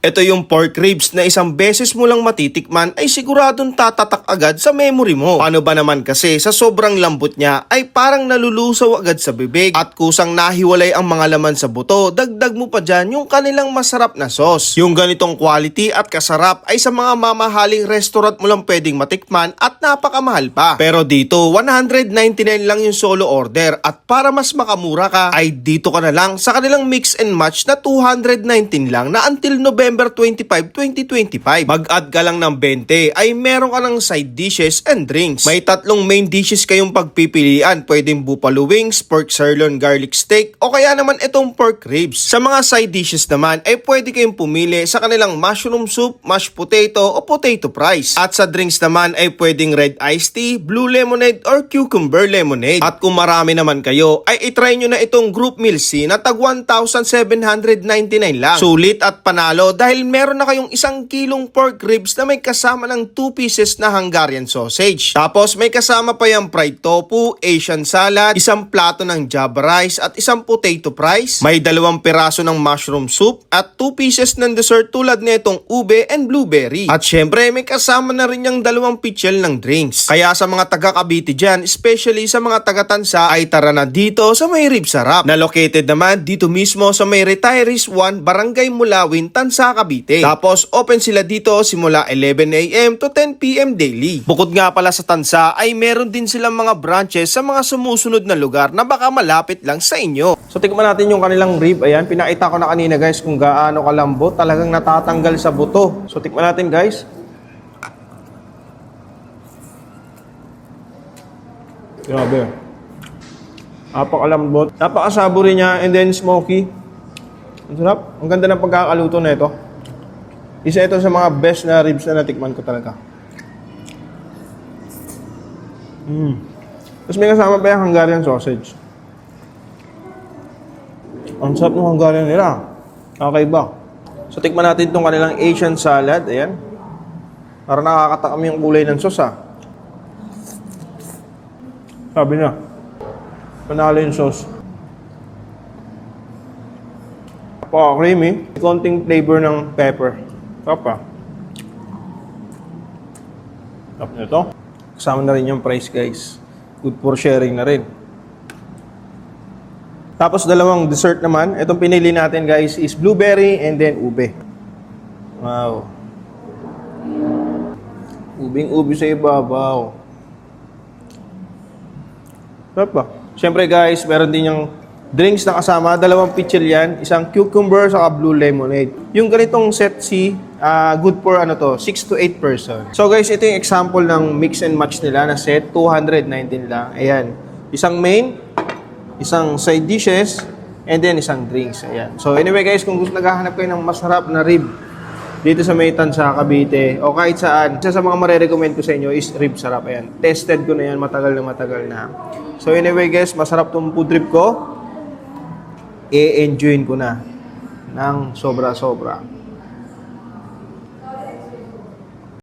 Ito yung pork ribs na isang beses mo lang matitikman ay siguradong tatatak agad sa memory mo. Paano ba naman kasi sa sobrang lambot niya ay parang nalulusaw agad sa bibig at kusang nahiwalay ang mga laman sa buto, dagdag mo pa dyan yung kanilang masarap na sauce. Yung ganitong quality at kasarap ay sa mga mamahaling restaurant mo lang pwedeng matikman at napakamahal pa. Pero dito, 199 lang yung solo order at para mas makamura ka ay dito ka na lang sa kanilang mix and match na 219 lang na until November 25, 2025. Mag-add ka lang ng 20 ay meron ka ng side dishes and drinks. May tatlong main dishes kayong pagpipilian. Pwedeng buffalo wings, pork sirloin garlic steak o kaya naman itong pork ribs. Sa mga side dishes naman ay pwede kayong pumili sa kanilang mushroom soup, mashed potato o potato fries. At sa drinks naman ay pwedeng red iced tea, blue lemonade or cucumber lemonade. At kung marami naman kayo ay itry nyo na itong group meal C na tag 1,799 lang. Sulit at panalo dahil meron na kayong isang kilong pork ribs na may kasama ng 2 pieces na Hungarian sausage. Tapos may kasama pa yung fried tofu, Asian salad, isang plato ng java rice at isang potato fries. May dalawang piraso ng mushroom soup at 2 pieces ng dessert tulad nitong ube and blueberry. At syempre may kasama na rin yung dalawang pitchel ng drinks. Kaya sa mga taga Cavite dyan, especially sa mga taga Tansa ay tara na dito sa may rib sarap na located naman dito mismo sa may Retirees 1 Barangay Mulawin, Tansa, Cavite. Tapos open sila dito simula 11am to 10pm daily. Bukod nga pala sa Tansa ay meron din silang mga branches sa mga sumusunod na lugar na baka malapit lang sa inyo. So tikman natin yung kanilang rib. Ayan, pinakita ko na kanina guys kung gaano kalambot. Talagang natatanggal sa buto. So tikman natin guys. Grabe. Napakalambot. Napakasabori niya and then smoky. Ang sarap. Ang ganda ng pagkakaluto na ito. Isa ito sa mga best na ribs na natikman ko talaga. Mm. Tapos may kasama pa yung Hungarian sausage. Ang sarap ng Hungarian nila. Okay ba? So tikman natin itong kanilang Asian salad. Ayan. Para nakakatakam yung kulay ng sauce ah. Sabi niya. Panalo yung sauce. Pa, creamy. Konting flavor ng pepper. Papa. Tap nito. Kasama na rin yung price guys. Good for sharing na rin. Tapos dalawang dessert naman. Itong pinili natin guys is blueberry and then ube. Wow. Ubing-ubi sa ibabaw. Sarap ba? Siyempre guys, meron din yung drinks na kasama. Dalawang pitcher yan. Isang cucumber sa blue lemonade. Yung ganitong set C, ah, good for ano to, 6 to 8 person. So guys, ito yung example ng mix and match nila na set. 219 lang. Ayan. Isang main, isang side dishes, and then isang drinks. Ayan. So anyway guys, kung gusto naghahanap kayo ng masarap na rib dito sa Maytan sa Cavite o kahit saan, isa sa mga marerecommend ko sa inyo is rib sarap. Ayan. Tested ko na yan, matagal na matagal na. So anyway guys, masarap tong food trip ko. I-enjoyin ko na ng sobra-sobra.